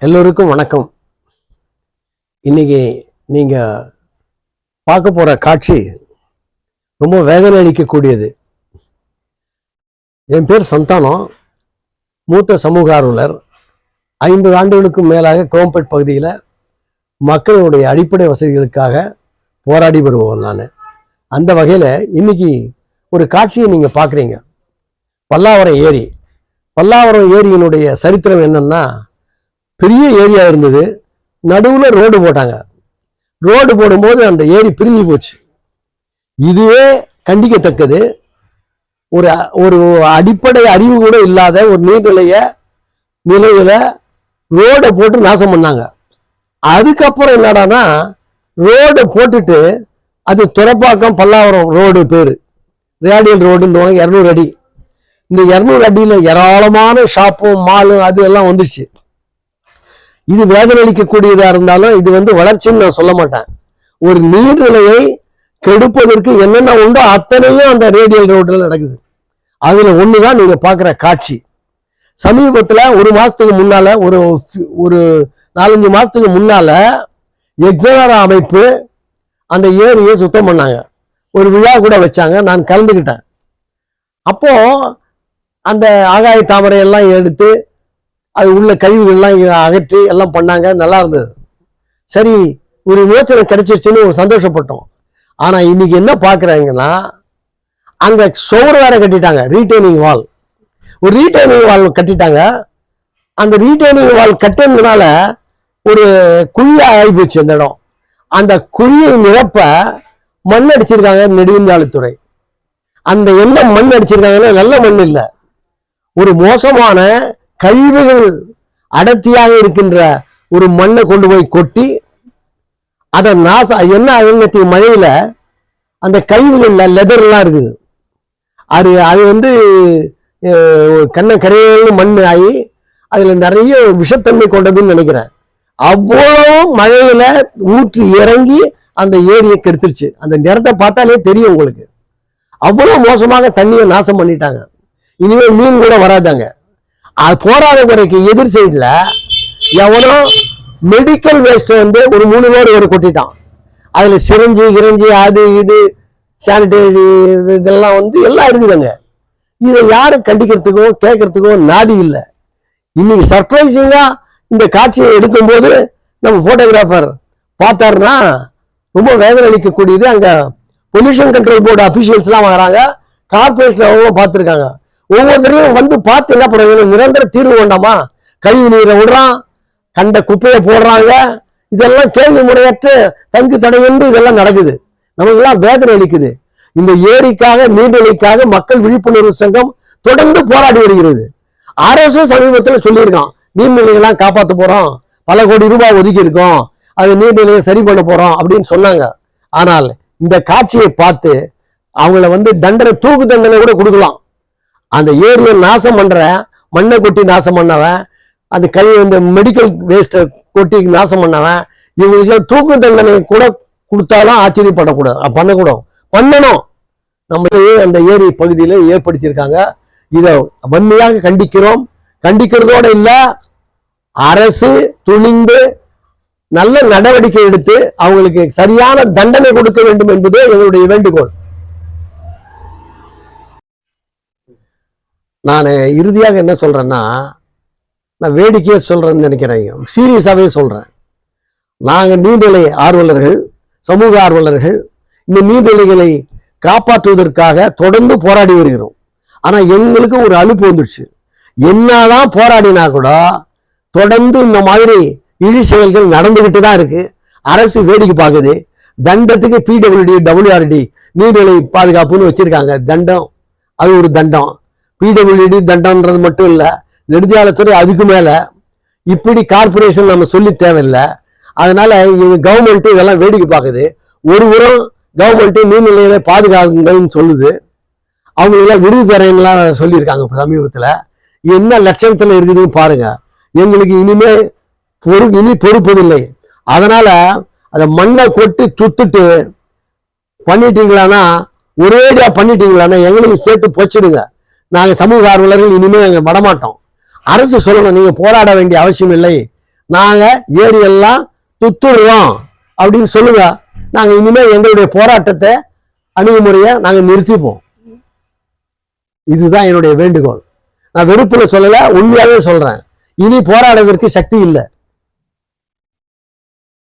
எல்லோருக்கும் வணக்கம். இன்னைக்கு நீங்க பார்க்க போற காட்சி ரொம்ப வேதனை அளிக்கக்கூடியது. என் பேர் சந்தானம். மூத்த சமூக ஆர்வலர். ஐம்பது ஆண்டுகளுக்கும் மேலாக கோம்பேட் பகுதியில் மக்களுடைய அடிப்படை வசதிகளுக்காக போராடி வருவோம் நான். அந்த வகையில் இன்னைக்கு ஒரு காட்சியை நீங்கள் பார்க்குறீங்க. பல்லாவரம் ஏரி. பல்லாவரம் ஏரியினுடைய சரித்திரம் என்னன்னா பெரிய ஏரியா இருந்தது. நடுவில் ரோடு போட்டாங்க. ரோடு போடும்போது அந்த ஏரி பிரிஞ்சு போச்சு. இதுவே கண்டிக்கத்தக்கது. ஒரு ஒரு அடிப்படை அறிவு கூட இல்லாத ஒரு நீர்நிலைய நிலையில ரோடை போட்டு நாசம் பண்ணாங்க. அதுக்கப்புறம் என்னடான்னா ரோடை போட்டுட்டு அது துறப்பாக்கம் பல்லாவரம் ரோடு பேர். ரேடியல் ரோடுன்னு இரநூறு அடி. இந்த இரநூறு அடியில் ஏராளமான ஷாப்பும் மாலும் அது எல்லாம் வந்துச்சு. இது வேதனை அளிக்கக்கூடியதா இருந்தாலும் இது வந்து வளர்ச்சின்னு நான் சொல்ல மாட்டேன். ஒரு நீர்நிலையை கெடுப்பதற்கு என்னென்ன உண்டோ அத்தனையும் அந்த ரேடியல் ரோட்டில் நடக்குது. அதுல ஒண்ணுதான் நீங்க பார்க்குற காட்சி. சமீபத்துல ஒரு மாசத்துக்கு முன்னால ஒரு ஒரு நாலஞ்சு மாசத்துக்கு முன்னால எக்ஸாரா அமைப்பு அந்த ஏரியை சுத்தம் பண்ணாங்க. ஒரு விழா கூட வச்சாங்க நான் கலந்துக்கிட்டேன். அப்போ அந்த ஆகாய தாமரை எல்லாம் எடுத்து அது உள்ள கழிவுகள்லாம் அகற்றி எல்லாம் பண்ணாங்க நல்லா இருந்தது. சரி ஒரு விமோச்சனை கிடைச்சிருச்சுன்னு ஒரு சந்தோஷப்பட்டோம். ஆனால் இன்னைக்கு என்ன பார்க்குறாங்கன்னா அங்கே சுவர் வேற கட்டிட்டாங்க ரீட்டைனிங் வால் ஒரு ரீட்டைனிங் வால் கட்டிட்டாங்க. அந்த ரீட்டைனிங் வால் கட்டினதுனால ஒரு குழியா ஆகிப்போச்சு அந்த இடம். அந்த குழியை நிரப்ப மண் அடிச்சிருக்காங்க நெடுஞ்சாலைத்துறை. அந்த என்ன மண் அடிச்சிருக்காங்கன்னா நல்ல மண் இல்லை. ஒரு மோசமான கழிவுகள் அடர்த்தியாக இருக்கின்ற ஒரு மண்ணை கொண்டு போய் கொட்டி அதை நாச என்ன அவங்க மழையில அந்த கழிவுகள்ல லெதர்லாம் இருக்குது. அது அது வந்து கண்ணை கண்ண மண் ஆகி அதில் நிறைய விஷத்தன்மை கொண்டதுன்னு நினைக்கிறேன். அவ்வளோ மழையில ஊற்றி இறங்கி அந்த ஏரியை கெடுத்துருச்சு. அந்த நிறத்தை பார்த்தாலே தெரியும் உங்களுக்கு. அவ்வளோ மோசமாக தண்ணியை நாசம் பண்ணிட்டாங்க. இனிமேல் மீன் கூட வராதாங்க. அது போராத குறைக்கு எதிர் சைடில் எவனோ மெடிக்கல் வேஸ்ட் வந்து ஒரு மூணு பேர் ஒரு கொட்டிட்டான். அதில் சிரஞ்சி கிரஞ்சி அது இது சானிடரி இதெல்லாம் வந்து எல்லாம் இருக்குதுங்க. இதை யாரும் கண்டிக்கிறதுக்கோ கேட்கறதுக்கோ நாதி இல்லை. இன்னைக்கு சர்ப்ரைசிங்காக இந்த காட்சியை எடுக்கும்போது நம்ம ஃபோட்டோகிராஃபர் பார்த்தாருன்னா ரொம்ப வேதனை அளிக்கக்கூடியது. அங்கே பொல்யூஷன் கண்ட்ரோல் போர்டு அஃபிஷியல்ஸ்லாம் வராங்க. கார்பரேஷன் அவங்க பார்த்துருக்காங்க. ஒவ்வொருத்தரையும் வந்து பார்த்து என்ன பண்ணுறது நிரந்தர தீர்வு வேண்டாமா கழிவு நீரை விடுறான் கண்ட குப்பையை போடுறாங்க. இதெல்லாம் கேள்வி முறையற்ற தங்கு தடையின்றி இதெல்லாம் நடக்குது. நமக்கெல்லாம் வேதனை அளிக்குது. இந்த ஏரிக்காக நீர்நிலைக்காக மக்கள் விழிப்புணர்வு சங்கம் தொடர்ந்து போராடி வருகிறது. அரசு சமீபத்தில் சொல்லியிருக்கான் நீர்நிலைகள்லாம் காப்பாற்ற போறோம். பல கோடி ரூபாய் ஒதுக்கி இருக்கோம். அது நீர்நிலையை சரி பண்ண போறோம் அப்படின்னு சொன்னாங்க. ஆனால் இந்த காட்சியை பார்த்து அவங்கள வந்து தண்டனை தூக்கு தண்டனை கூட கொடுக்கலாம். அந்த ஏரியை நாசம் பண்ற மண்ணை கொட்டி நாசம் பண்ணவன் அந்த கை இந்த மெடிக்கல் வேஸ்ட்டை கொட்டி நாசம் பண்ணவன் இவங்களுக்கு தூக்கு தண்டனை கூட கொடுத்தாலும் ஆச்சரியப்படக்கூடாது. பண்ணக்கூடாது. பண்ணணும். நம்ம அந்த ஏரி பகுதியில் ஏற்படுத்தியிருக்காங்க. இதை வன்மையாக கண்டிக்கிறோம். கண்டிக்கிறதோட இல்லை அரசு துணிந்து நல்ல நடவடிக்கை எடுத்து அவங்களுக்கு சரியான தண்டனை கொடுக்க வேண்டும் என்பது எங்களுடைய வேண்டுகோள். நான் இறுதியாக என்ன சொல்கிறேன்னா நான் வேடிக்கையே சொல்கிறேன்னு நினைக்கிறேன் சீரியஸாகவே சொல்கிறேன் நாங்கள் நீர்நிலை ஆர்வலர்கள் சமூக ஆர்வலர்கள் இந்த நீர்நிலைகளை காப்பாற்றுவதற்காக தொடர்ந்து போராடி வருகிறோம். ஆனால் எங்களுக்கு ஒரு அலுப்பு வந்துடுச்சு. என்னதான் போராடினா கூட தொடர்ந்து இந்த மாதிரி இழி செயல்கள் நடந்துக்கிட்டு தான் இருக்கு. அரசு வேடிக்கை பார்க்குது. தண்டத்துக்கு பிடபிள்யூடி டபிள்யூஆர்டி நீர்நிலை பாதுகாப்புன்னு வச்சிருக்காங்க. தண்டம். அது ஒரு தண்டம். பிடபிள்யூடி தண்டம்ன்றது மட்டும் இல்லை நெடுஞ்சாலைத்துறை அதுக்கு மேலே இப்படி கார்பரேஷன் நம்ம சொல்லி தேவையில்லை. அதனால இவங்க கவர்மெண்ட் இதெல்லாம் வேடிக்கை பார்க்குது. ஒரு உரம் கவர்மெண்ட் நீர்நிலைகளை பாதுகாக்குங்கள்னு சொல்லுது. அவங்களெல்லாம் விருது தரேன்லாம் சொல்லியிருக்காங்க சமீபத்தில். என்ன லட்சணத்தில் இருக்குதுன்னு பாருங்க. எங்களுக்கு இனிமே பொறு இனி பொறுப்பதில்லை. அதனால அதை மண்ணை கொட்டி துத்துட்டு பண்ணிட்டீங்களான்னா ஒரேடியாக பண்ணிட்டீங்களான்னா எங்களுக்கு சேர்த்து பொச்சிடுங்க. நாங்கள் சமூக ஆர்வலர்கள் இனிமேல் நாங்க வரமாட்டோம் அரசு சொல்லணும் நீங்கள் போராட வேண்டிய அவசியம் இல்லை. நாங்கள் ஏரி எல்லாம் துத்துடுறோம் அப்படின்னு சொல்லுங்க. நாங்கள் இனிமேல் எங்களுடைய போராட்டத்தை அணுகுமுறையை நாங்கள் நிறுத்திப்போம். இதுதான் என்னுடைய வேண்டுகோள். நான் வெறுப்புல சொல்லலை உண்மையாகவே சொல்கிறேன் இனி போராடுவதற்கு சக்தி இல்லை.